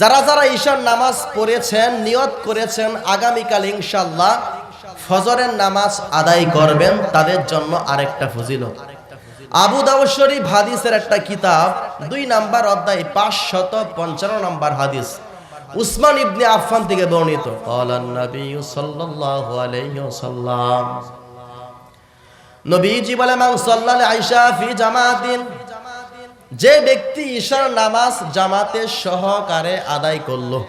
যারা যারা ঈশার নামাজ পড়েছেন নিয়ত করেছেন আগামীকাল ইনশাল্লাহ ফজরের নামাজ আদায় করবেন তাদের জন্য আরেকটা ফজিলত। আবু শরীফ হাদিসের একটা কিতাব দুই নাম্বার অধ্যায় পাঁচশত পঞ্চান্ন নাম্বার হাদিস। উসমান ইবনে আফফান থেকে বর্ণিত। নবীজি বলে মান সাল্লাল্লাহু আইসা ফি জামাতিন যে ব্যক্তি ঈশার নামাজ জামাতের সহকারে আদায় করল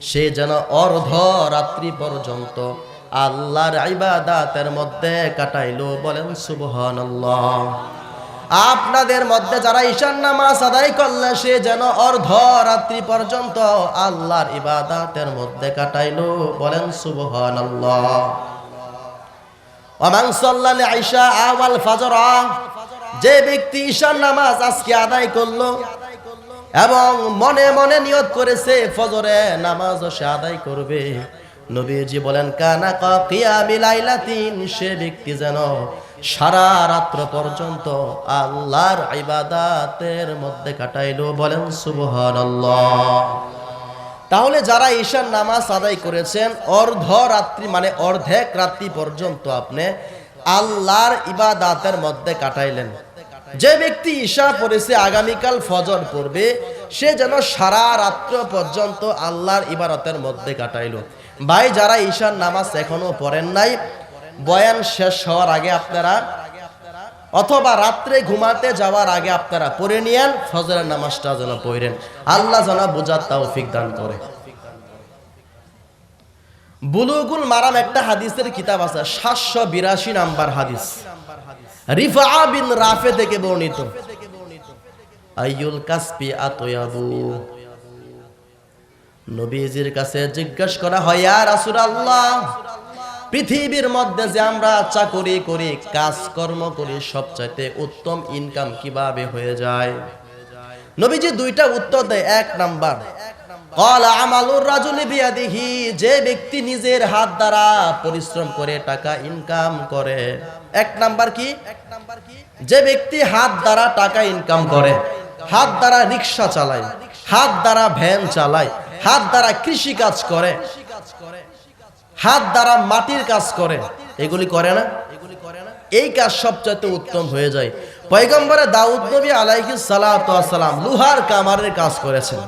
সে যেন অর্ধ রাত্রি পর্যন্ত আল্লাহর ইবাদাতের মধ্যে কাটাইলো, বলেন সুবহানাল্লাহ। আপনাদের মধ্যে যারা ঈশান নামাজ আদায় করলে, সে যেন অর্ধ রাত্রি পর্যন্ত আল্লাহর ইবাদাতের মধ্যে কাটাইলো, বলেন সুবহানাল্লাহ। ওমান সাল্লাল্লাহু আইসা আওয়াল ফজর, যে ব্যক্তি ঈশান নামাজ আজকে আদায় করল এবং মনে মনে নিয়ত করেছে, ফজরে নামাজ সে আদায় করবে। নবীজি বলেন, কানা কিয়ামিলাইলাতিন সে ব্যক্তি যেন সারা রাত্র পর্যন্ত আল্লাহর ইবাদাতের মধ্যে কাটাইলো। বলেন, সুবহানাল্লাহ। তাহলে যারা ঈশার নামাজ আদায় করেছেন অর্ধ রাত্রি মানে অর্ধেক রাত্রি পর্যন্ত আপনি আল্লাহর ইবাদাতের মধ্যে কাটাইলেন। যে ব্যক্তি ঈশা পড়েছে, আগামীকাল ফজর পড়বে, সে যেন সারা রাত্র পর্যন্ত আল্লাহর ইবাদতের মধ্যে কাটাইল। ভাই, যারা ঈশার নামাজ এখনও পড়েন নাই, বয়ান শেষ হওয়ার আগে আপনারা অথবা রাত্রে ঘুমাতে যাওয়ার আগে আপনারা পড়ে নিয়েন, ফজরের নামাজটা যেন পড়েন। আল্লাহ যেন বোঝার তৌফিক দান করে। বুলুগুল মারাম একটা হাদিসের কিতাব আছে, সাতশো বিরাশি নাম্বার হাদিস। রিফা বিন রাফে থেকে বর্ণিত। আইয়ুল কাসপি আতয়াবু। নবীজির কাছে জিজ্ঞাসা করা হয়, ইয়া রাসূলুল্লাহ পৃথিবীর মধ্যে যে আমরা চাকরি করি, কাজকর্ম করি, সবচাইতে উত্তম ইনকাম কীভাবে হয়ে যায়? নবীজি দুইটা উত্তর দেয়, এক নাম্বার আমালুর যে ব্যক্তি নিজের হাত দ্বারা পরিশ্রম করে টাকা ইনকাম করে। এক নাম্বার কি? যে ব্যক্তি হাত দ্বারা টাকা ইনকাম করে, হাত দ্বারা রিক্সা চালায়, হাত দ্বারা ভ্যান চালায়, হাত দ্বারা কৃষি কাজ করে হাত দ্বারা মাটির কাজ করে। এগুলি করে না? এই কাজ সবচাইতে উত্তম হয়ে যায়। পয়গম্বরে দাউদ নবী আলাইহি সালাম লুহার কামারের কাজ করেছেন।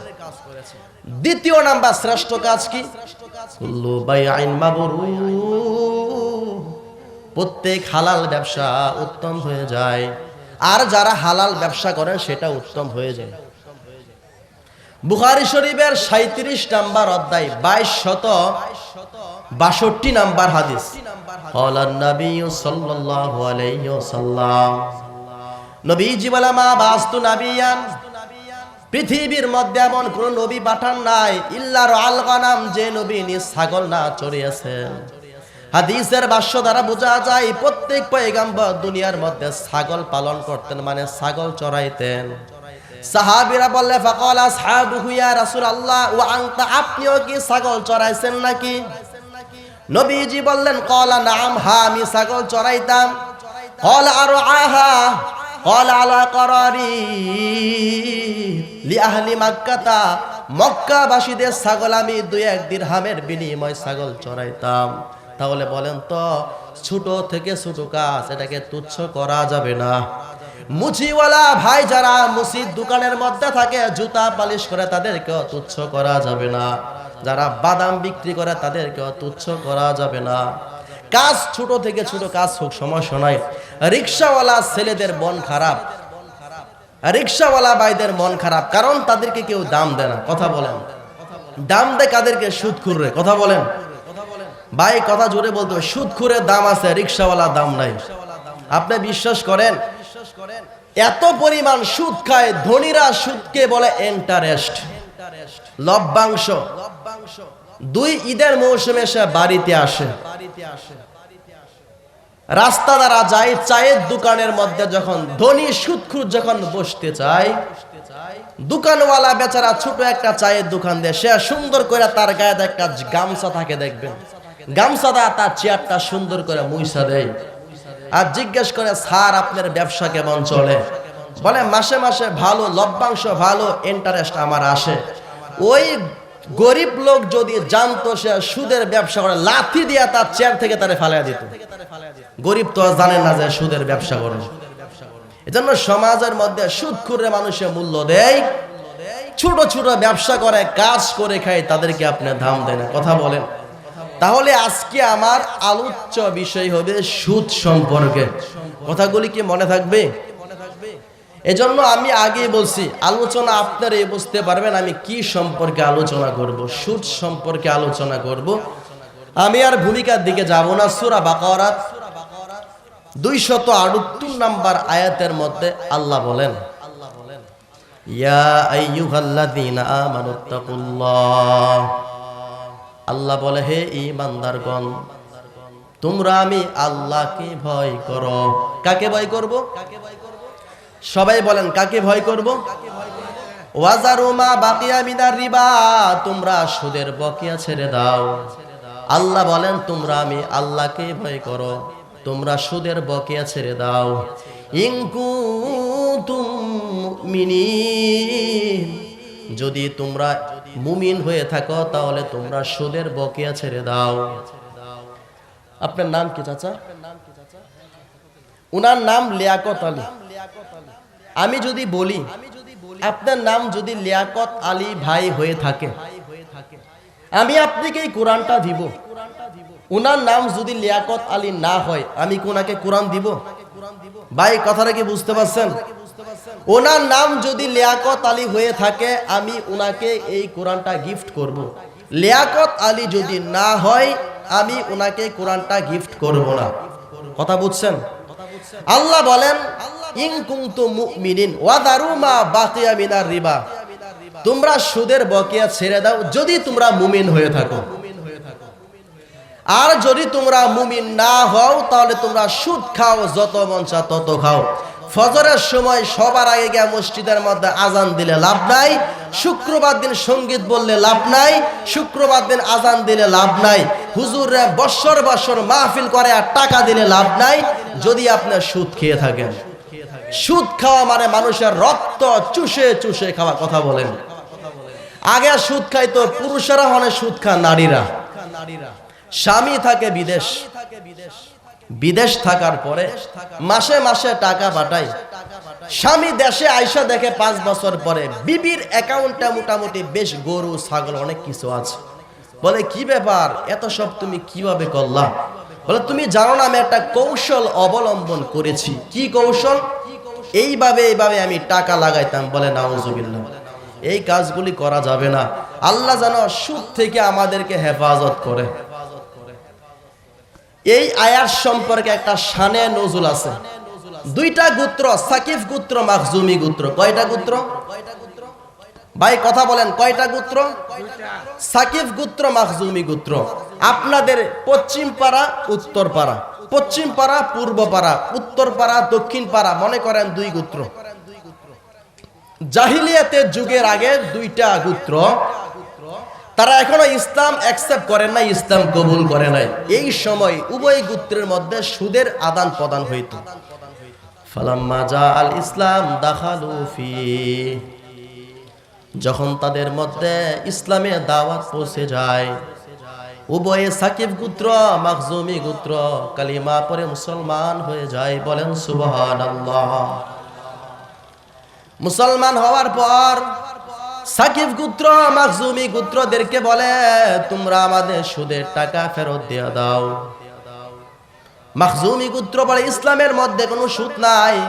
দ্বিতীয় নাম্বার শ্রেষ্ঠ কাজ কি। প্রত্যেক হালাল ব্যবসা উত্তম হয়ে যায়। আর যারা হালাল ব্যবসা করেন, সেটা উত্তম হয়ে যায়। বুখারি শরীফের সাঁত্রিশ নাম্বার অধ্যায়, বাইশ শত বাষট্টি নাম্বার হাদিস। মা পৃথিবীর মধ্যে এমন কোন নবী পাঠান নাই ইল্লার আলগানাম যে নবী ছাগল না চড়িয়েছেন। হাদিসের বাস্য দ্বারা বোঝা যায় প্রত্যেক পয়গাম্বর দুনিয়ার মধ্যে ছাগল পালন করতেন মানে ছাগল চড়াইতেন। সাহাবিরা বললে হুয়া রাসূলুল্লাহ ওয়া আনতা আপনিও কি ছাগল চড়াইছেন নাকি? নবীজি বললেন, কলা নাম হা, আমি ছাগল চড়াইতাম। কল আরও আহা, কল আলা করারি। লি আহলি মাক্কাতা, মক্কাবাসীদের ছাগল আমি দুই এক দিরহামের বিনিময় ছাগল চড়াইতাম। তাহলে বলেন তো, ছোট থেকে ছোট কাজ, এটাকে তুচ্ছ করা যাবে না। মুচিওয়ালা ভাই যারা মুসিদ দোকানের মধ্যে থাকে, জুতা পালিশ করে তাদেরকেও তুচ্ছ করা যাবে না। যারা বাদাম বিক্রি করে তাদেরকেও তুচ্ছ করা যাবে না। কাজ ছোট থেকে ছোট কাজ হোক, সমস্যা নাই। রিক্সাওয়ালা ছেলেদের মন খারাপ। রিক্সাওয়ালা ভাইদের মন খারাপ, কারণ তাদেরকে কেউ দাম দেয় না। কথা বলেন। দাম দেয় কাদেরকে? সুদ খুররে কথা বলেন। ভাই, কথা জোরে বলতে সুদ খুরের দাম আছে, রিক্সাওয়ালা দাম নাই। আপনি বিশ্বাস করেন? এত পরিমাণ সুদ খায়, ধনীরা সুদকে বলে ইন্টারেস্ট লভ্যাংশ। দুই ঈদের মৌসুমে সে বাড়িতে আসে। রাস্তা দ্বারা যায় চায়ের দোকানের মধ্যে যখন ধনী সুদখুর যখন বসতে চায়, দোকানওয়ালা বেচারা ছোট একটা চায়ের দোকান দেয় সে সুন্দর করে তার গায়ে একটা গামছা থাকে দেখবেন। গামছাদা তার চেয়ারটা সুন্দর করে মুইসা দেয়। আর জিজ্ঞেস করে, স্যার, আপনার ব্যবসা কেমন চলে? বলে, মাসে মাসে ভালো, লভ্যাংশ ভালো ইন্টারেস্ট আমার আসে। ওই গরিব লোক যদি জানতো সে সুদের ব্যবসা করে, লাথি দিয়া তার চেয়ার থেকে তারে ফালাইয়া দিত। গরিব তো জানে না যে সুদের ব্যবসা করে এজন্য সমাজের মধ্যে সুদ করে মানুষের মূল্য দেয়। ছোট ছোট ব্যবসা করে, কাজ করে খায়, তাদেরকে আপনি দাম দেন। কথা বলেন। তাহলে আজকে আমার আলোচ্য বিষয় হবে সুদ সম্পর্কে। কথাগুলি কি মনে থাকবে? এজন্য আমি আগেই বলছি, আলোচনা আপনারা এই বুঝতে পারবেন আমি কি সম্পর্কে আলোচনা করব, সুদ সম্পর্কে আলোচনা করব। আমি আর ভূমিকার দিকে যাব না, সুরা বাকারাত দুইশত আটাত্তর নাম্বার আয়াতের মধ্যে আল্লাহ বলেন আল্লাহ বলে, হে ঈমানদারগণ, তোমরা আমি আল্লাহকে ভয় করো। কাকে ভয় করব? সবাই বলেন, কাকে ভয় করব? ওয়াজারুমা বাকিয়া মিনার রিবা, তোমরা সুদের বকিয়া ছেড়ে দাও। আল্লাহ বলেন, তোমরা আমি আল্লাহকে ভয় করো, তোমরা সুদের বকিয়া ছেড়ে দাও। ইনকু মিনি যদি তোমরা মুমিন হয়ে থাকো, তাহলে তোমরা সুদের বকিয়া ছেড়ে দাও। আপনার নাম কি, চাচা? উনার নাম লিয়াকত আলী। আমি যদি বলি, আপনার নাম যদি লিয়াকত আলী ভাই হয়ে থাকে, আমি আপনাকে এই কোরআনটা দিব। ওনার নাম যদি লিয়াকত আলী না হয়, আমি কোনাকে কোরআন দিব? ভাই কথাটা কি বুঝতে পারছেন? ওনার নাম যদি লিয়াকত আলী হয়ে থাকে, আমি ওনাকে এই কোরআনটা গিফট করব। লিয়াকত আলী যদি না হয়, আমি ওনাকে কোরআনটা গিফট করব না। কথা বুঝছেন? আল্লাহ বলেন রিবা। তোমরা সুদের বকেয়া ছেড়ে দাও যদি তোমরা মুমিন হয়ে থাকো। আর যদি তোমরা মুমিন না হও, তাহলে তোমরা সুদ খাও, যত মঞ্চা তত খাও। ফজরের সময় সবার আগে গিয়ে মসজিদের মধ্যে আজান দিলে লাভ নাই, শুক্রবার দিন সংগীত বললে লাভ নাই, শুক্রবার দিন আজান দিলে লাভ নাই হুজুরে বৎসর বৎসর মাহফিল করে আর টাকা দিলে লাভ নাই, যদি আপনি সুদ খেয়ে থাকেন। সুদ খাওয়া মানে মানুষের রক্ত চুষে চুষে খাওয়া কথা বলেন। আগে সুদ খাইতো, পুরুষেরা মানে সুদ খা নারীরা। স্বামী থাকে বিদেশ বিদেশ। থাকার পরে মাসে মাসে টাকা পাঠায় স্বামী দেশে আইসা দেখে পাঁচ বছর পরে বিবির অ্যাকাউন্টে মোটামুটি বেশ গরু, ছাগল, অনেক কিছু আছে। বলে, কি ব্যাপার? এত সব তুমি কীভাবে করলা? বলে, তুমি জানো না, আমি একটা কৌশল অবলম্বন করেছি। কি কৌশল? এইভাবে এইভাবে আমি টাকা লাগাইতাম। বলে, নাউজুবিল্লাহ, এই কাজগুলি করা যাবে না। আল্লাহ যেন সুদ থেকে আমাদেরকে হেফাজত করে। এই আয়াত সম্পর্কে একটা শানে নজুল আছে। দুইটা গোত্র, সাকিফ গোত্র, মাখজুমি গোত্র। কয়টা গোত্র? ভাই, কথা বলেন, কয়টা গোত্র? সাকিফ গোত্র, মাখজুমি গোত্র। আপনাদের পশ্চিম পাড়া, উত্তর পাড়া। পশ্চিম পাড়া, পূর্ব পাড়া, উত্তর পাড়া, দক্ষিণ পাড়া, মনে করেন দুই গোত্র। জাহিলিয়াতের যুগের আগে দুইটা গোত্র। তারা এখনও ইসলাম অ্যাকসেপ্ট করে নাই, ইসলাম কবুল করে নাই। এই সময় উভয় গোত্রের মধ্যে সুদের আদান প্রদান হইত। ইসলাম দাখালু যখন তাদের মধ্যে ইসলামের দাওয়াত পৌঁছে যায়, উভয়ে সাকিব গোত্র মাকজুমি গোত্র, কালিমা পরে মুসলমান হয়ে যায়, বলেন সুবহানাল্লাহ। মুসলমান হওয়ার পর সাকিব গোত্র মাকজুমি গোত্রদেরকে বলে, তোমরা আমাদের সুদের টাকা ফেরত দিয়ে দাও। মাকজুমি গোত্র বলে, ইসলামের মধ্যে কোনো সুদ নাই।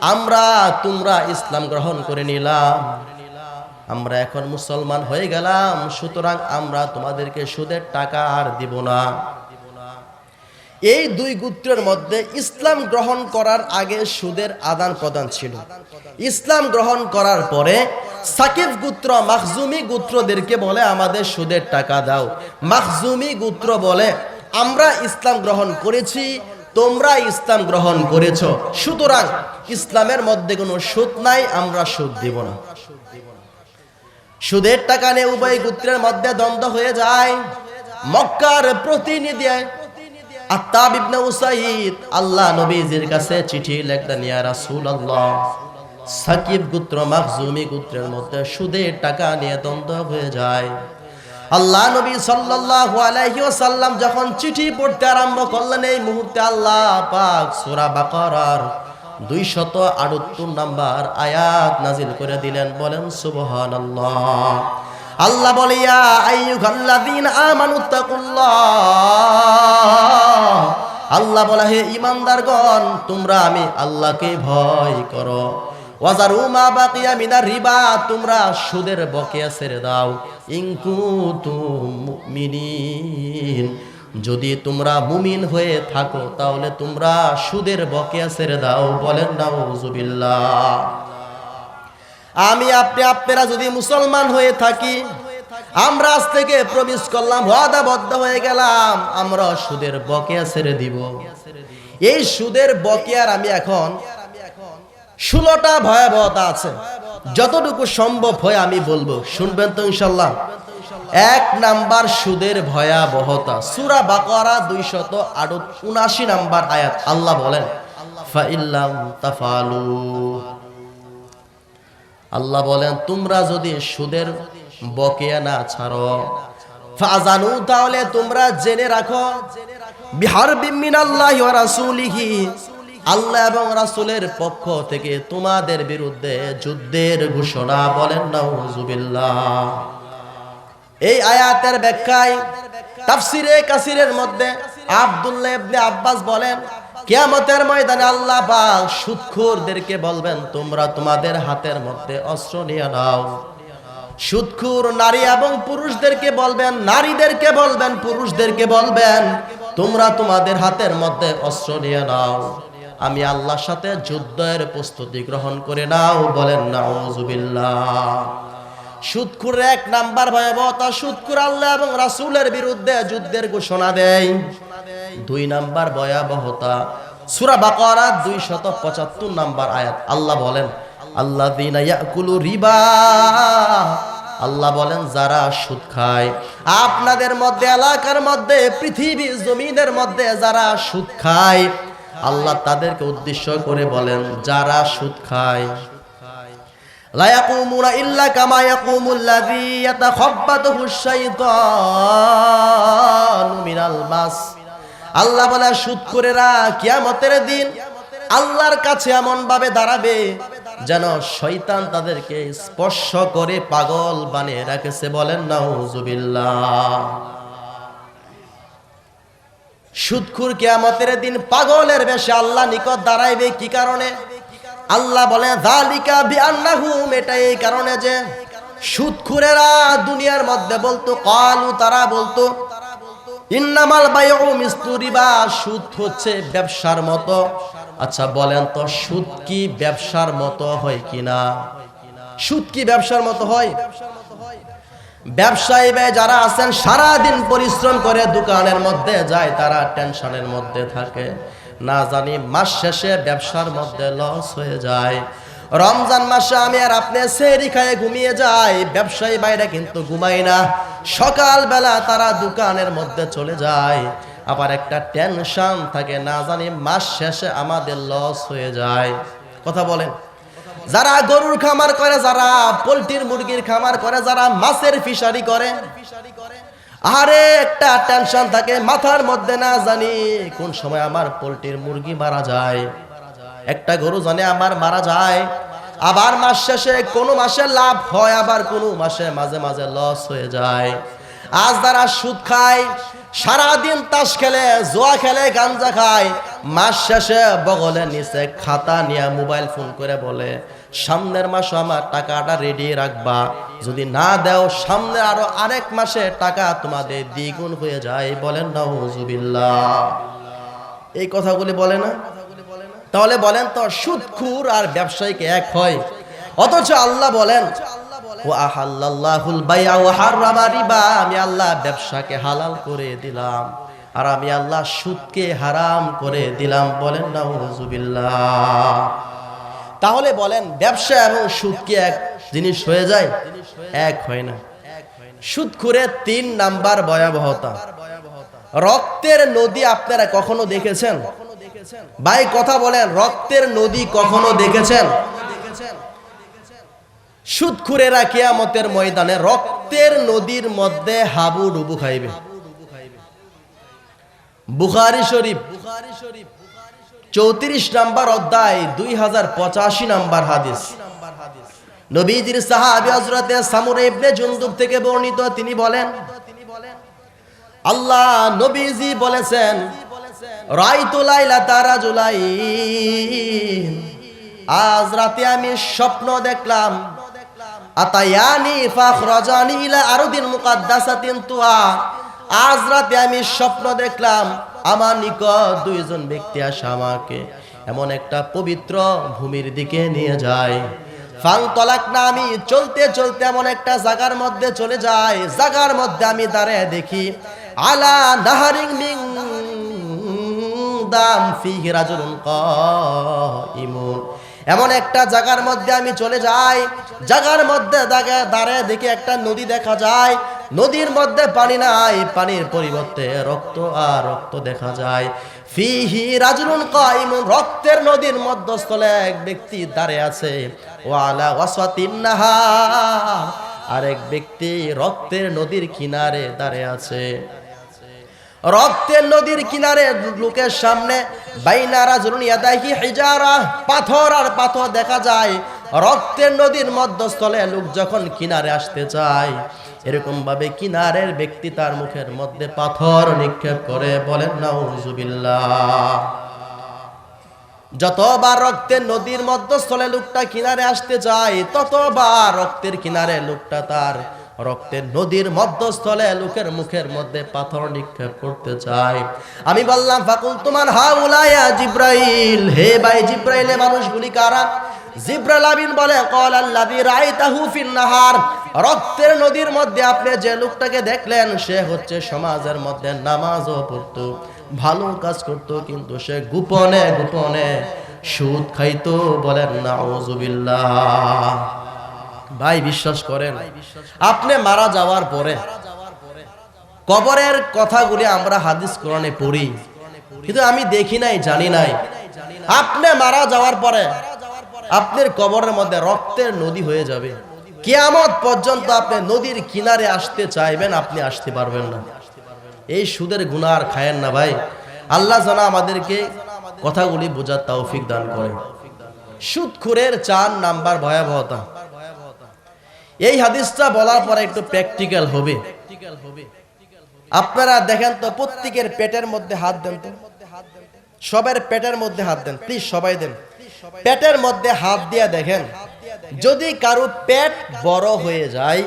আমরা, তোমরা ইসলাম গ্রহণ করে নিলাম। আমরা এখন মুসলমান হয়ে গেলাম, সুতরাং আমরা তোমাদেরকে সুদের টাকা আর দিব না। এই দুই গোত্রের মধ্যে ইসলাম গ্রহণ করার আগে সুদের আদান প্রদান ছিল। ইসলাম গ্রহণ করার পরে সাকিব গোত্র, মাখজুমি গোত্রদেরকে বলে, আমাদের সুদের টাকা দাও। মাখজুমি গোত্র বলে, আমরা ইসলাম গ্রহণ করেছি, তোমরা ইসলাম গ্রহণ করেছ। সুতরাং ইসলামের মধ্যে কোনো সুদ নাই, আমরা সুদ দিব না। সুদের টাকা নিয়ে উভয় গোত্রের মধ্যে দ্বন্দ্ব হয়ে যায়। মক্কার প্রতিনিধি আত্তাব ইবনে উসাইদ, আল্লাহ নবীজির কাছে চিঠি লেখলেন, ইয়া রাসূলুল্লাহ, সাকিব গোত্র মাকজুমি গোত্রের মধ্যে সুদের টাকা নিয়ে দ্বন্দ্ব হয়ে যায়। আল্লাহ নবী সাল্লাল্লাহু আলাইহি ওয়াসাল্লাম যখন চিঠি পড়তে আরম্ভ করলেন, এই মুহূর্তে আল্লাহ পাক সূরা বাকারার 278 নাম্বার আয়াত নাজিল করে দিলেন, বলেন, সুবহানাল্লাহ। আল্লাহ বলে, ইয়া আইয়ুহাল্লাযীনা আমানু, তাকুল্লাহ। আল্লাহ বলে, হে ইমানদারগণ, তোমরা আমি আল্লাহকে ভয় করো। রিবা, তোমরা সুদের বকেয়া ছেড়ে দাও। যদি তোমরা মুমিন হয়ে থাকো, তাহলে তোমরা সুদের বকেয়া ছেড়ে দাও, বলেন নাউজুবিল্লাহ। আমি আপনি, আপনারা যদি মুসলমান হয়ে থাকি আমরা আজ থেকে প্রবেশ করলাম, ওয়াদাবদ্ধ হয়ে গেলাম, আমরা সুদের বকেয়া ছেড়ে দিব। এই সুদের বকেয়ার আমি এখন ষোলোটা ভয়াবহতা আছে। যতটুকু সম্ভব হয় আমি বলব। শুনবেন তো ইনশাল্লাহ। এক নাম্বার সুদের ভয়াবহতা। সুরা বাকারা দুইশত উনাশি নাম্বার আয়াত, আল্লাহ বলেন আল্লাহ বলেন, তোমরা যদি সুদের বকেয়া না ছাড়ো। ফাজানু, তাহলে তোমরা জেনে রাখো বিহার বিমিন আল্লাহ রাসূলিহি, আল্লাহ এবং রাসূলের পক্ষ থেকে তোমাদের বিরুদ্ধে যুদ্ধের ঘোষণা বলেন, নাউজুবিল্লাহ। এই আয়াতের ব্যাখ্যায়, তাফসিরে কাসিরের মধ্যে আব্দুল্লাহ ইবনে আব্বাস বলেন, কিয়ামতের ময়দানে আল্লাহ পাক সুদখোরদেরকে বলবেন, তোমরা তোমাদের হাতের মধ্যে অস্ত্র নিয়ে নাও। সুদখোর নারী এবং পুরুষদেরকে বলবেন, নারীদেরকে বলবেন, পুরুষদেরকে বলবেন, তোমরা তোমাদের হাতের মধ্যে অস্ত্র নিয়ে নাও। আমি আল্লাহর সাথে যুদ্ধের প্রস্তুতি গ্রহণ করে নাও, বলেন নাউজুবিল্লাহ। সুদখুর এক নাম্বার ভয়াবহতা সুদখুর আল্লাহ এবং রাসূলের বিরুদ্ধে যুদ্ধের ঘোষণা দেয়। দুই নাম্বার ভয়াবহতা, সূরা বাকারা 275 নাম্বার আয়াত, আল্লাহ বলেন আল্লাযীনা ইয়াকুলু রিবা আল্লাহ বলেন যারা সুদ খায় আপনাদের মধ্যে এলাকার মধ্যে পৃথিবী জমিনের মধ্যে যারা সুদ খায় আল্লাহ তাদেরকে উদ্দেশ্য করে বলেন যারা সুদ খায় لا يقومون إلا كما يقوم الذي يتخبطه الشيطان من المس আল্লাহ বলে সুদখোরেরা কিয়ামতের দিন আল্লাহর কাছে এমন ভাবে দাঁড়াবে যেন শয়তান তাদেরকে স্পর্শ করে পাগল বানিয়ে রাখেছে বলেন, নাউজুবিল্লাহ। সুদখুর কিয়ামতের দিন পাগলের বেশে আল্লাহ নিকট দাঁড়াইবে কি কারণে? আল্লাহ বলে জালিকা বিআন্নাহুম এটা এই কারণে যে সুদখুরেরা দুনিয়ার মধ্যে বলতো, কালু তারা বলতো, ইন্নামাল বাইউ মিসলু রিবা সুদ হচ্ছে ব্যবসার মতো। আচ্ছা বলেন তো, সুদ কি ব্যবসার মতো হয় কিনা? সুদ কি ব্যবসার মতো হয়? ব্যবসায়ী ভাই যারা আছেন সারা দিন পরিশ্রম করে দোকানের মধ্যে যায়, তারা টেনশনের মধ্যে থাকে। না জানি, মাস শেষে ব্যবসার মধ্যে লস হয়ে যায়। রমজান মাসে আমি আর আপনি সেরি খায়ে ঘুমিয়ে যাই। ব্যবসায়ী বাইরে কিন্তু ঘুমাই না। সকালবেলা তারা দোকানের মধ্যে চলে যায়। আবার একটা টেনশন থাকে, না জানি মাস শেষে আমাদের লস হয়ে যায়। কথা বলেন। যারা গরুর খামার করে, যারা পোলট্রির মুরগির খামার করে, যারা মাছের ফিশারি করে আরে একটা টেনশন থাকে, মাথার মধ্যে না জানি কোন সময় আমার পোলট্রির মুরগি মারা যায়। একটা গরু জানে আমার মারা যায়, আবার মাস শেষে কোনো মাসে লাভ হয়, আবার কোনো মাসে মাঝে মাঝে লস হয়ে যায়। আজ যারা সুদ খায় সারাদিন তাস খেলে, জোয়া খেলে, গাঞ্জা খায়। মাস শেষে বগলে নিচে খাতা নিয়ে মোবাইল ফোন করে বলে, সামনের মাসে আমার টাকাটা রেডি রাখবা। যদি না দেও, সামনে আরও আরেক মাসে টাকা তোমাদের দ্বিগুণ হয়ে যায়। বলেন না হুজুবিল্লা এই কথাগুলি বলে না? তাহলে বলেন তো সুদখুর আর ব্যবসায়ীকে এক হয়। অথচ আল্লাহ বলেন ও আহাল্লাহুল বাইআ ওয়া হাররামা রিবা। আমি আল্লাহ ব্যবসাকে হালাল করে দিলাম আর আমি আল্লাহ সুদকে হারাম করে দিলাম বলেন নাউজুবিল্লাহ। তাহলে বলেন ব্যবসা এবং সুদ কি এক জিনিস হয়ে যায়? এক হয় না। সুদ তিন নাম্বার ভয়াবহতা। রক্তের নদী আপনারা কখনো দেখেছেন? ভাই, কথা বলেন, রক্তের নদী কখনো দেখেছেন? সুদখুরেরা কিয়ামতের ময়দানে রক্তের নদীর মধ্যে হাবু ডুবু খাইবে। বুখারি শরীফ বুখারি শরীফ চৌত্রিশ নাম্বার অধ্যায় দুই হাজার পঁচাশি নাম্বার হাদিস। নবীজির সাহাবি হজরতে সামুরে ইবনে জুনদুব থেকে বর্ণিত, তিনি বলেন, আল্লাহ নবীজি বলেছেন, রাইতু লাইলা তারা জুলাই আজ রাতে আমি স্বপ্ন দেখলাম আতায়ানি ফাখরাজানি ইলা আরদিন মুকাদ্দাসাতিন তুয়া। আজ রাতে আমি স্বপ্ন দেখলাম, আমার নিকট দুইজন ব্যক্তি আসে আমাকে, এমন একটা পবিত্র ভূমির দিকে নিয়ে যায়। ফাং তলাক না, আমি চলতে চলতে এমন একটা জাগার মধ্যে চলে যাই। জাগার মধ্যে আমি দাঁড়িয়ে দেখি, আলা নাহারিং মিং দাম ফিহি রাজুলুন কাইমুন। এমন একটা জায়গার মধ্যে আমি চলে যাই। জায়গার মধ্যে দাঁড়ায় দেখি একটা নদী দেখা যায়। নদীর মধ্যে পানি নাই, পানির পরিবর্তে রক্ত আর রক্ত দেখা যায়। ফিহি রাজুলুন কাইমুন, রক্তের নদীর মধ্যস্থলে এক ব্যক্তি দাঁড়িয়ে আছে। ওয়ালা ওয়াসাতিন নাহার, আরেক ব্যক্তি রক্তের নদীর কিনারে দাঁড়িয়ে আছে। রক্তের নদীর কিনারে লোকের সামনে বাইনারা জরুন ইয়াদাহি হিজারা, পাথর আর পাথর দেখা যায়। রক্তের নদীর মধ্যস্থলে লোক যখন কিনারে আসতে চায় এরকম ভাবে কিনারের ব্যক্তি তার মুখের মধ্যে পাথর নিক্ষেপ করে বলেন, নাউজুবিল্লাহ। যতবার রক্তের নদীর মধ্যস্থলে লোকটা কিনারে আসতে চায়, ততবার রক্তের কিনারে লোকটা তার রক্তের নদীর মধ্যস্থলে লোকের মুখের মধ্যে পাথর নিক্ষেপ করতে চায়। আমি বললাম ফাকুল তোমার হা উলায়া জিব্রাইল? হে ভাই জিব্রাইলে মানুষগুলি কারা? জিব্রাইল বলে কল আল্লাযী রাআইতাহু ফিন নাহার। রক্তের নদীর মধ্যে আপনি যে লোকটাকে দেখলেন, সে হচ্ছে সমাজের মধ্যে নামাজও পড়তো, ভালো কাজ করত, কিন্তু সে গোপনে গোপনে সুদ খাইতো বলেন, নাউজুবিল্লাহ। ভাই, বিশ্বাস করেন। আপনি মারা যাওয়ার পরে কবরের কথাগুলি আমরা হাদিস কোরআনে পড়ি, কিন্তু আমি দেখি নাই, জানি নাই। আপনি মারা যাওয়ার পরে আপনার কবরের মধ্যে রক্তের নদী হয়ে যাবে। কিয়ামত পর্যন্ত আপনি নদীর কিনারে আসতে চাইবেন, আপনি আসতে পারবেন না। এই সুদের গুনার খায়েন না ভাই। আল্লাহ জানা আমাদেরকে কথাগুলি বোঝার তৌফিক দান করে। সুদখুরের চার নাম্বার ভয়াবহতা। এই হাদিসটা বলার পরে একটু প্র্যাকটিক্যাল হবে। আপনারা দেখেন তো, প্রত্যেকের পেটের মধ্যে হাত দেন তো। সবার পেটের মধ্যে হাত দেন প্লিজ সবাই দেন। পেটের মধ্যে হাত দিয়ে দেখেন, যদি কারও পেট বড় হয়ে যায়,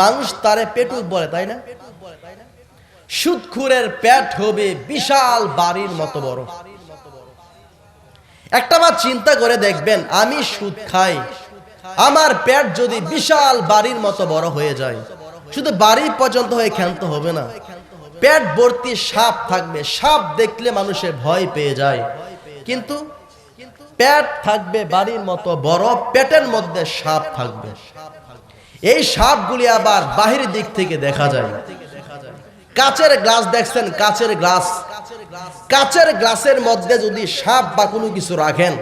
মানুষ তারে পেটুক বলে, তাই না? সুদখুরের পেট হবে বিশাল বাড়ির মতো বড়। একটা বার চিন্তা করে দেখবেন, আমি সুদ খাই আমার পেট যদি বিশাল বাড়ির মতো বড় হয়ে যায়, শুধু বাড়ি পর্যন্ত হয়ে ক্ষান্ত হবে না। পেট ভর্তি সাপ থাকবে, সাপ দেখলে মানুষের ভয় পেয়ে যায়। কিন্তু পেট থাকবে বাড়ির মতো বড়, পেটের মধ্যে সাপ থাকবে। এই সাপগুলি আবার বাহির দিক থেকে দেখা যায়। কাচের গ্লাস দেখছেন, কাচের গ্লাস। কাচের গ্লাসের মধ্যে যদি সাপ বা কোনো কিছু রাখেন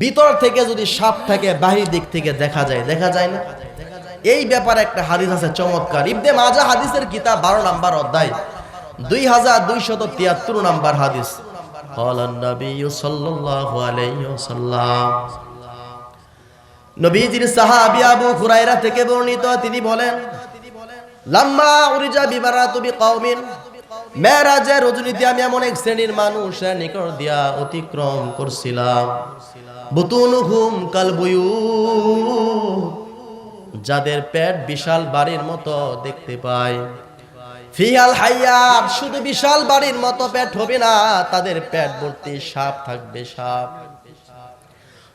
ভিতর থেকে যদি সাপ থাকে বাহির দিক থেকে দেখা যায় দেখা যায় না? এই ব্যাপারে একটা হাদিস আছে চমৎকার। ইবনে মাজা হাদিসের কিতাব বারো নাম্বার অধ্যায় দুই হাজার দুইশত তিয়াত্তর নাম্বার হাদিস। নবীজির আবু থেকে বর্ণিত তিনি বলেন লাম্মা উরিজা বিবারা তুমি মেরাজে রজনীতে আমি এমন এক শ্রেণির মানুষের নিকট দিয়া অতিক্রম করছিলাম। বুতুনুহুম কালবুয়ু যাদের পেট বিশাল বাড়ির মতো দেখতে পায় ফিয়াল হাইয়ার শুধু বিশাল বাড়ির মতো পেট হবে না, তাদের পেট ভর্তি সাপ থাকবে সাপ।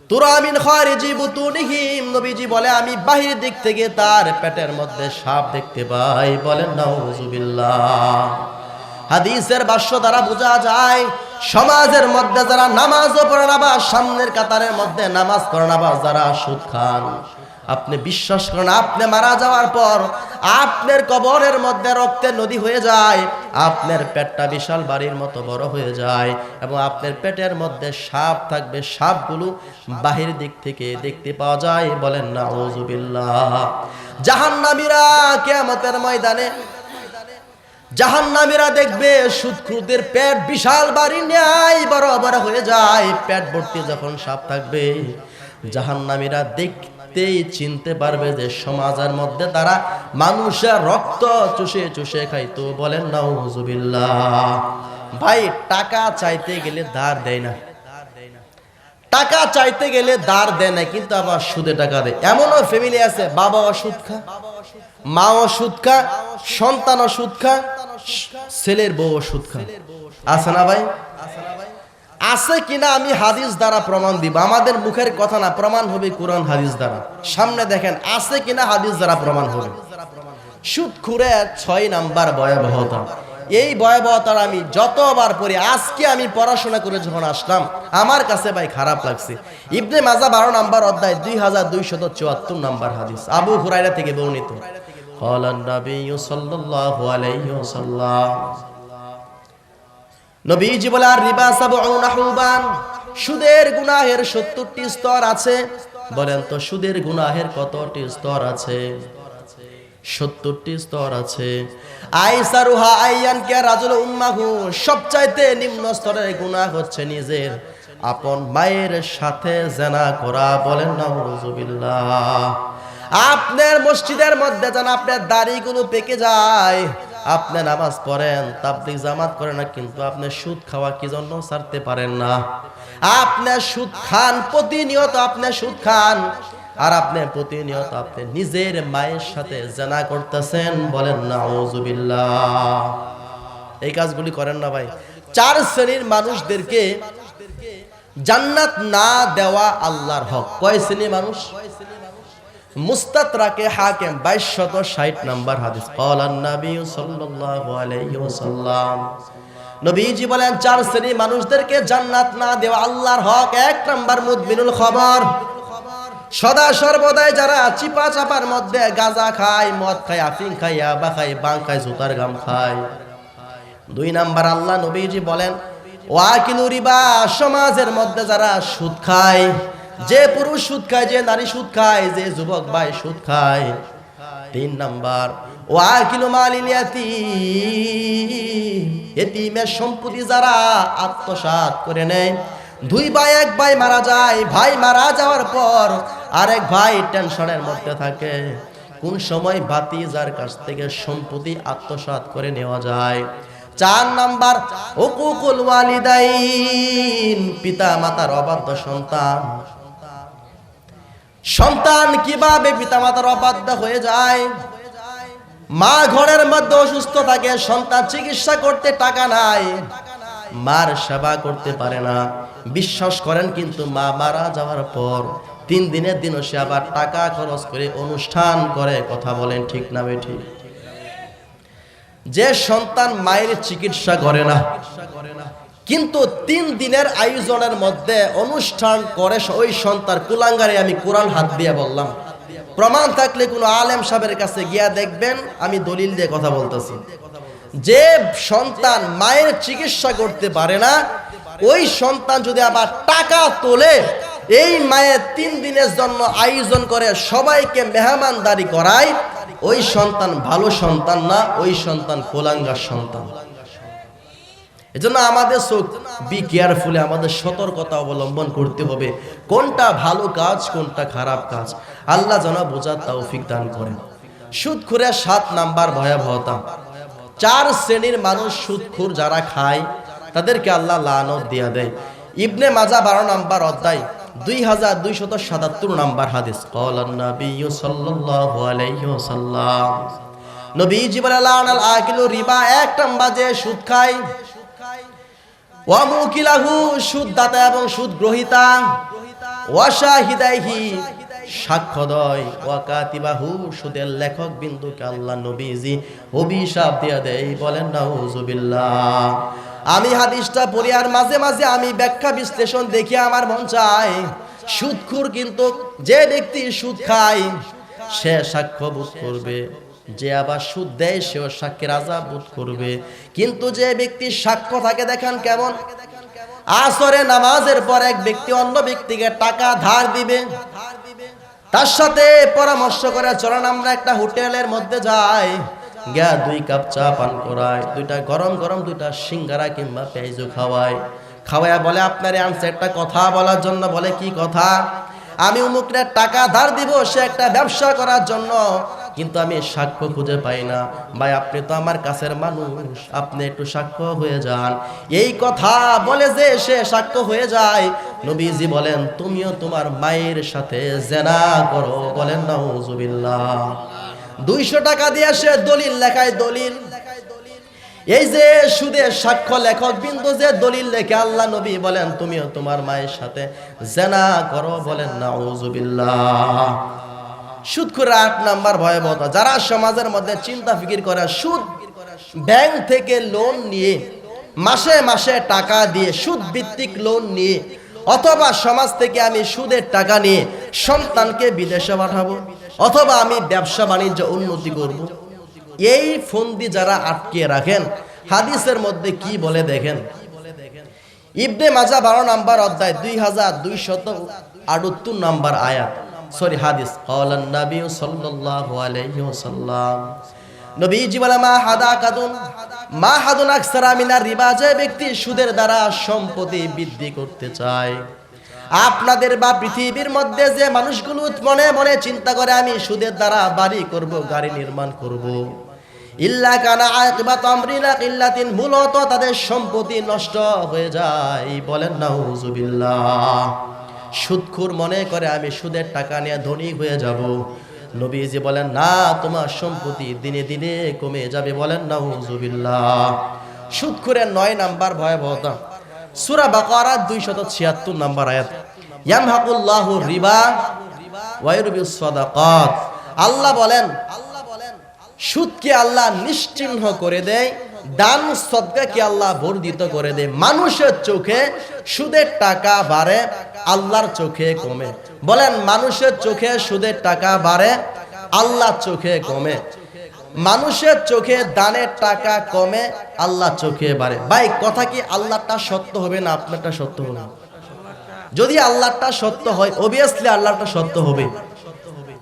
তুরামিন খারিজি বুতুনিহিম, নবীজি বলে, আমি বাহির দিক থেকে তার পেটের মধ্যে সাপ দেখতে পাই। বলেন, নাউজুবিল্লাহ। হাদিসের ভাষ্য দ্বারা বোঝা যায়, সমাজের মধ্যে যারা নামাজও পড়ে না বা সামনের কাতারের মধ্যে নামাজ পড়ে না বা যারা সুদ খান, আপনি বিশ্বাস করেন, আপনি মারা যাওয়ার পর আপনার কবরের মধ্যে রক্তের নদী হয়ে যায়, আপনার পেটটা বিশাল বাড়ির মতো বড় হয়ে যায় এবং আপনার পেটের মধ্যে সাপ থাকবে, সাপগুলো বাহির দিক থেকে দেখতে পাওয়া যায়, বলেন না ওজুবিল্লাহ জাহান্নামীরা কেয়ামতের ময়দানে জাহান্নামীরা দেখবে সুদক্রুদের পেট বিশাল বাড়ি ন্যায় বড় বড় হয়ে যায়, পেট ভর্তি যখন সাপ থাকবে। জাহান্নামীরা দেখতেই চিনতে পারবে যে সমাজের মধ্যে তারা মানুষের রক্ত চুষে চুষে খাইতো বলেন না হুজুবিল্লাহ ভাই, টাকা চাইতে গেলে ধার দেয় না। টাকা চাইতে গেলে ধার দেয় না, কিন্তু আবার সুদে টাকা দেয়। এমনও ফ্যামিলি আছে বাবা সুদ খা, মাও সুদ খা, সন্তানও সুদ খা ছেলের বউ সুদ খা আছে না ভাই? আছে কিনা আমি হাদিস দ্বারা প্রমাণ দিব? আমাদের মুখের কথা না, প্রমাণ হবে কোরআন, হাদিস দ্বারা। সামনে দেখেন, আছে কিনা হাদিস দ্বারা প্রমাণ হবে? ছয় নাম্বার ভয়াবহতা। এই ভয়াবহতার আমি যতবার পড়ি, আজকে আমি পড়াশোনা করে যখন আসলাম, আমার কাছে ভাই খারাপ লাগছে। ইবনে মাজা বারো নাম্বার অধ্যায় দুই হাজার দুইশত চুয়াত্তর নাম্বার হাদিস। আবু হুরাইরা থেকে বর্ণিত। قال النبي صلى الله عليه وسلم নবীজি বলে আর রিবা সাবউনা হুবান সুদের গুনাহের 70টি স্তর আছে বলেন তো সুদের গুনাহের কতটি স্তর আছে সত্তরটি স্তর আছে আইসারুহা আইয়ান কে রাজুল উম্মাহু সবচাইতে নিম্ন স্তরের গুনাহ হচ্ছে নিজের আপন মায়ের সাথে জেনা করা বলেন না মুরুজুবিল্লাহ আপনার মসজিদের মধ্যে যেন আপনার দাড়িগুলো পেকে যায়। আপনি নামাজ পড়েন, তাবলিগ জামাত করেন না, কিন্তু আপনি সুদ খাওয়া কি জন্য ছাড়তে পারেন না? আপনি সুদ খান, প্রতিনিয়ত আপনি সুদ খান, আর আপনি প্রতিনিয়ত আপনি নিজের মায়ের সাথে জানা করতেছেন, বলেন না ওজুবিল্লাহ এই কাজগুলি করেন না ভাই। চার শ্রেণির মানুষদেরকে জান্নাত না দেওয়া আল্লাহর হক। কয় শ্রেণির মানুষ? রাকে বাইশ শত ষাট হাদিস। নবীজি বলেন মানুষদেরকে জান্নাত না দেওয়া আল্লাহর হক, এক মুদমিনুল খবর। সদা সর্বদাই যারা চিপা চাপার মধ্যে খায়, মদ আবা বাং জুতার গাম খায়। দুই নাম্বার আল্লাহ নবীজি বলেন, ওয়াকিলু সমাজের মধ্যে যারা সুদ খায় যে পুরুষ সুদ খায়, যে নারী সুদ খায়, যে যুবক ভাই সুদ খায়। তিন নাম্বার, ওয়াকিলু মালিল ইয়াতীম। এতিমের সম্পত্তি যারা আত্মসাৎ করে নেয়, দুই ভাই, এক ভাই মারা যায়। ভাই মারা যাওয়ার পর আরেক ভাই টেনশনের মধ্যে থাকে। কোন সময় বাতি যার কাছ থেকে সম্পত্তি আত্মসাৎ করে নেওয়া যায়? চার নাম্বার ওকুকুল ওয়ালিদাইন পিতা মাতার অবাধ্য সন্তান। সন্তান কীভাবে পিতা মাতার অবাধ্য হয়ে যায়? মা ঘরের মধ্যে অসুস্থ থাকে, সন্তান চিকিৎসা করতে টাকা নাই। মার সেবা করতে পারে না। বিশ্বাস করেন কিন্তু মা মারা যাওয়ার পর তিন দিনের দিনও সে আবার টাকা খরচ করে অনুষ্ঠান করে, কথা বলেন ঠিক না ঠিক যে সন্তান মায়ের চিকিৎসা করে না কিন্তু তিন দিনের আয়োজনের মধ্যে অনুষ্ঠান করে ওই সন্তান কুলাঙ্গারে আমি কোরআন হাত দিয়ে বললাম। প্রমাণ থাকলে কোনো আলেম সাহেবের কাছে গিয়া দেখবেন, আমি দলিল দিয়ে কথা বলতেছি। যে সন্তান মায়ের চিকিৎসা করতে পারে না, ওই সন্তান যদি আবার টাকা তোলে, এই মায়ের তিন দিনের জন্য আয়োজন করে সবাইকে মেহমানদারি করায়, ওই সন্তান ভালো সন্তান না, ওই সন্তান কোলাঙ্গার সন্তান। এজন্য আমাদের চোখ বি কেয়ারফুলি আমাদের সতর্কতা অবলম্বন করতে হবে। কোনটা ভালো কাজ, কোনটা খারাপ কাজ। আল্লাহ যেন বোঝার তৌফিক দান করেন। সুদখুরের সাত নাম্বার ভয়াবহতা। চার শ্রেণির মানুষ সুদখুর যারা খায়, তাদেরকে আল্লাহ লানত দিয়া দেয়। ইবনে মাজা বারো নাম্বার অধ্যায়, দুই হাজার দুইশত সাতাত্তর নাম্বার হাদিস। নবী বলে, লানাল আকিলু রিবা, এক নাম্বার যে সুদ খায় ওয়ামুকিলাহু সুদ দাতা এবং সুদ গ্রহিতা ওয়াশাহিদাইহি সাক্ষ্য দয় ওয়াকাতিবাহু, সুদের লেখক বিন্দুকে আল্লাহ নবীজি অভিশাপ দিয়া দেয়, বলেন, নাউজুবিল্লাহ। আমি হাদিসটা পড়ি আর মাঝে মাঝে আমি ব্যাখ্যা বিশ্লেষণ দেখি, আমার মন চায়, সুদখুর কিন্তু যে ব্যক্তি সুদ খায়, সে সাক্ষ্য বোধ করবে। যে আবার সুদ দেয়, সেও সাক্ষীর আজাব বোধ করবে। কিন্তু যে ব্যক্তি সাক্ষ্য থাকে, দেখেন কেমন? আসরে নামাজের পর এক ব্যক্তি অন্য ব্যক্তিকে টাকা ধার দিবে। তার সাথে পরামর্শ করে, চলেন আমরা একটা হোটেলের মধ্যে যাই। গিয়া দুই কাপ চা পান করায়, দুইটা গরম গরম, দুইটা সিঙ্গারা কিংবা পেঁয়াজু খাওয়ায়। খাওয়ায় বলে, আপনার আনছে একটা কথা বলার জন্য। বলে, কি কথা? আমি উমুকরে টাকা ধার দিব, সে একটা ব্যবসা করার জন্য। কিন্তু আমি সাক্ষ্য খুঁজে পাই না। ভাই, আপনি তো আমার কাছের মানুষ। আপনি একটু সাক্ষ্য হয়ে যান। এই কথা বলে যে সে সাক্ষ্য হয়ে যায়, নবীজি বলেন, তুমিও তোমার মায়ের সাথে জেনা করো। বলেন, নাউজুবিল্লাহ। দুইশো টাকা দিয়ে সে দলিল লেখায় দলিল। এই যে সুদের সাক্ষ্য লেখক বিন্দু যে দলিল লেখে আল্লাহ নবী বলেন, তুমিও তোমার মায়ের সাথে জেনা করো। বলেন, নাউজুবিল্লাহ। সুদ করে আট নাম্বার ভয়াবহতা। যারা সমাজের মধ্যে চিন্তা ফিকির করে, সুদ ব্যাংক থেকে লোন নিয়ে, মাসে মাসে টাকা দিয়ে সুদ ভিত্তিক লোন নিয়ে, অথবা সমাজ থেকে আমি সুদের টাকা নিয়ে সন্তানকে বিদেশে পাঠাবো, অথবা আমি ব্যবসা বাণিজ্য উন্নতি করব। এই ফন্দি যারা আটকে রাখেন, হাদিসের মধ্যে কি বলে দেখেন? ইবনে মাজা বারো নাম্বার অধ্যায়, দুই হাজার দুই শত আটাত্তর নাম্বার আয়াত। সরি, হাদিস। কলান নবী সাল্লাল্লাহু আলাইহি ওয়াসাল্লাম, নবীজি বলে, মা হাদা কাদুন, মা হাদুন আকসারা মিনার রিবা, যে ব্যক্তি সুদের দ্বারা সম্পত্তি বৃদ্ধি করতে চায়। আপনাদের বা পৃথিবীর মধ্যে যে মানুষগুলো মনে মনে চিন্তা করে, আমি সুদের দ্বারা বাড়ি করব, গাড়ি নির্মাণ করব। ইল্লা কানা আকিবাত আমরিনা ইল্লাতিন মূলত তাদের সম্পত্তি নষ্ট হয়ে যায়। বলেন, নাউজুবিল্লাহ। সুদখুর মনে করে আমি সুদের টাকা নিয়ে ধনী হয়ে যাব। নবীজি বলেন, না, তোমার সম্পত্তি দিনে দিনে কমে যাবে বলেন নাউজুবিল্লাহ সুদখুরের নয় নাম্বার ভয়াবহতা। সুরা বাকারা দুই দুইশত ছিয়াত্তর নাম্বার আয়াত। ইয়ামহাকুল্লাহু রিবা ওয়াইরুবিস সাদাকাত। আল্লাহ বলেন, সুদকে আল্লাহ নিশ্চিহ্ন করে দেয়, দান সদকাকে আল্লাহ বর্ধিত করে দেয়। মানুষের চোখে সুদের টাকা বাড়ে আল্লাহর চোখে কমে। বলেন, মানুষের চোখে সুদের টাকা বাড়ে আল্লাহ চোখে কমে। মানুষের চোখে দানের টাকা কমে আল্লাহ চোখে বাড়ে। ভাই, কথা কি আল্লাহটা সত্য হবে না আপনারটা সত্য হবে? না যদি আল্লাহটা সত্য হয় অবভিয়াসলি আল্লাহটা সত্য হবে।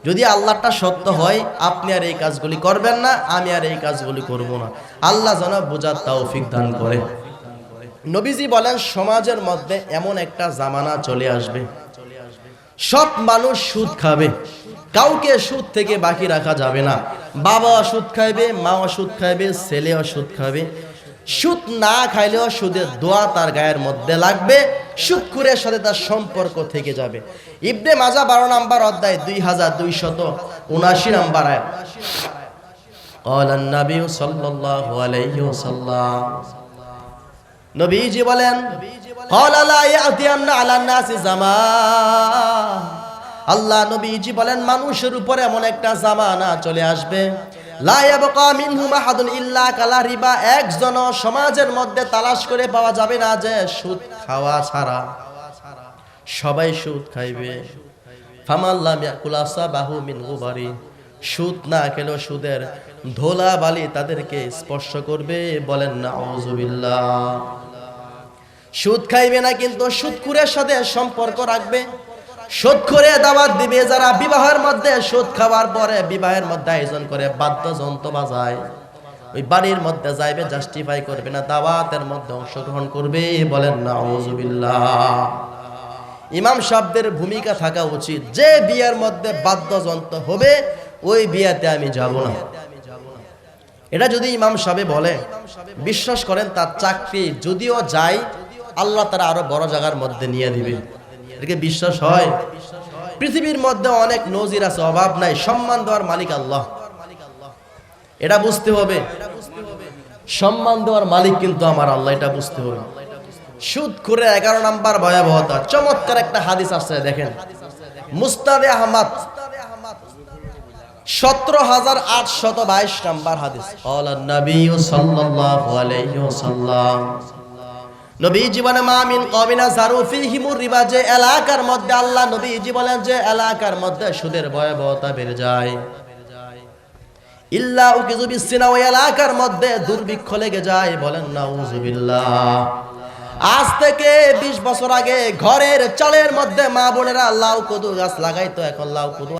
যদি আল্লাহটা সত্য হয়, আপনি আর এই কাজগুলি করবেন না, আমি আর এই কাজগুলি করব না। আল্লাহ যেন বোঝার তৌফিক দান করে। নবীজি বলেন সমাজের মধ্যে এমন একটা জামানা চলে আসবে সব মানুষ সুদ খাবে কাউকে সুদ থেকে বাকি রাখা যাবে না বাবা সুদ খাইবে মা সুদ খাইবে ছেলেও সুদ খাবে সুদ না খাইলেও সুদের দোয়া তার গায়ের মধ্যে লাগবে সুদ কুরের সাথে তার সম্পর্ক থেকে যাবে ইবনে মাজা বারো নাম্বার অধ্যায় দুই হাজার দুই শত উনাশি নাম্বার আয় قال النبي صلى الله عليه وسلم নবীজি বলেন আল্লাহ নবীজি বলেন, মানুষের উপর এমন একটা জামানা চলে আসবে। একজন সমাজের মধ্যে তালাশ করে পাওয়া যাবে না যে সুদ খাওয়া ছাড়া। সবাই সুদ খাইবে। ফামাল্লা বাহু মিনহু গুবারি। সুদ না খেলেও সুদের ধোলা বালি তাদেরকে স্পর্শ করবে বলেন না সুদ খাইবে না কিন্তু সুদখুরের সাথে সম্পর্ক রাখবে। সুদ করে দাওয়াত দিবে যারা বিবাহের মধ্যে সুদ খাওয়ার পরে বিবাহের মধ্যে আয়োজন করে বাদ্যযন্ত্র বাজায়। ওই বাড়ির মধ্যে যাইবে জাস্টিফাই করবে না, দাওয়াতের মধ্যে অংশগ্রহণ করবে বলেন না ইমাম সাহেবদের ভূমিকা থাকা উচিত। যে বিয়ের মধ্যে বাদ্যযন্ত্র হবে ওই বিয়েতে আমি যাব না। এটা যদি ইমাম সাহেব বলে, বিশ্বাস করেন তার চাকরি যদিও যায়, আল্লাহ তারা আরও বড় জায়গার মধ্যে নিয়ে দিবে এটাকে বিশ্বাস হয়। পৃথিবীর মধ্যে অনেক নজির আছে, অভাব নাই, সম্মান দেওয়ার মালিক আল্লাহ। এটা বুঝতে হবে। সম্মান দেওয়ার মালিক কিন্তু আমার আল্লাহ, এটা বুঝতে হবে। সুদ করে এগারো নাম্বার ভয়াবহতা। চমৎকার একটা হাদিস আসছে, দেখেন। মুস্তাদে আহমদ সতেরো হাজার আটশত বাইশ নাম্বার হাদিস। নবী নবী জীবনে মামিন কবিনা জারুফি হিমুর রিবা যে এলাকার মধ্যে আল্লাহ নবীজি বলেন যে এলাকার মধ্যে সুদের ভয়াবহতা বেড়ে যায়। ইল্লা উকিজুবি ওই এলাকার মধ্যে দুর্ভিক্ষ লেগে যায় বলেন না উজুবিল্লাহ আজ থেকে ২০ বছর আগে ঘরের চালের মধ্যে মা বোনেরা লাউ কদু গাছ লাগাইতো এখন লাউ কদু